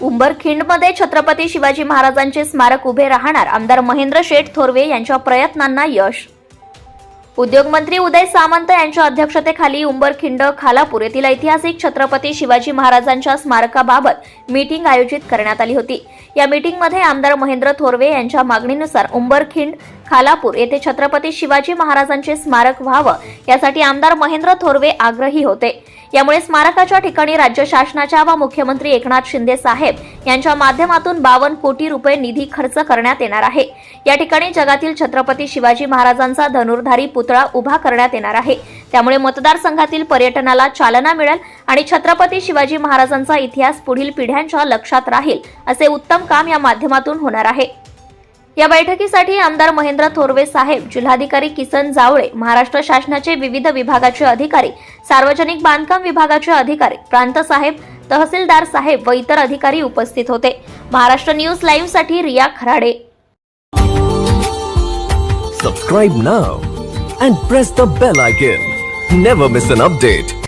उंबरखिंडमध्ये छत्रपती शिवाजी महाराजांचे स्मारक उभे राहणार आमदार महेंद्र शेठ थोरवे यांच्या प्रयत्नांना यश. उद्योगमंत्री उदय सामंत यांच्या अध्यक्षतेखाली उंबरखिंड खालापूर येथील ऐतिहासिक छत्रपती शिवाजी महाराजांच्या स्मारकाबाबत मीटिंग आयोजित करण्यात आली होती. या मीटिंगमध्ये आमदार महेंद्र थोरवे यांच्या मागणीनुसार उंबरखिंड खालापूर येथे छत्रपती शिवाजी महाराजांचे स्मारक व्हावं यासाठी आमदार महेंद्र थोरवे आग्रही होते. यामुळे स्मारकाच्या ठिकाणी राज्य शासनाच्या व मुख्यमंत्री एकनाथ शिंदे साहेब यांच्या माध्यमातून बावन्न कोटी रुपये निधी खर्च करण्यात येणार आहे. या ठिकाणी जगातील छत्रपती शिवाजी महाराजांचा धनुर्धारी पुतळा उभा करण्यात येणार आहे. त्यामुळे मतदारसंघातील पर्यटनाला चालना मिळेल आणि छत्रपती शिवाजी महाराजांचा इतिहास पुढील पिढ्यांच्या लक्षात राहील असे उत्तम काम या माध्यमातून होणार आहे. या बैठकीसाठी आमदार महेंद्र थोरवे साहेब जिल्हाधिकारी किसन जावळे महाराष्ट्र शासनाचे विविध विभागाचे अधिकारी सार्वजनिक बांधकाम विभागाचे अधिकारी प्रांत साहेब तहसीलदार साहेब व इतर अधिकारी उपस्थित होते. Maharashtra news लाईव्हसाठी Riya Kharade. Subscribe now and press the bell icon never miss an update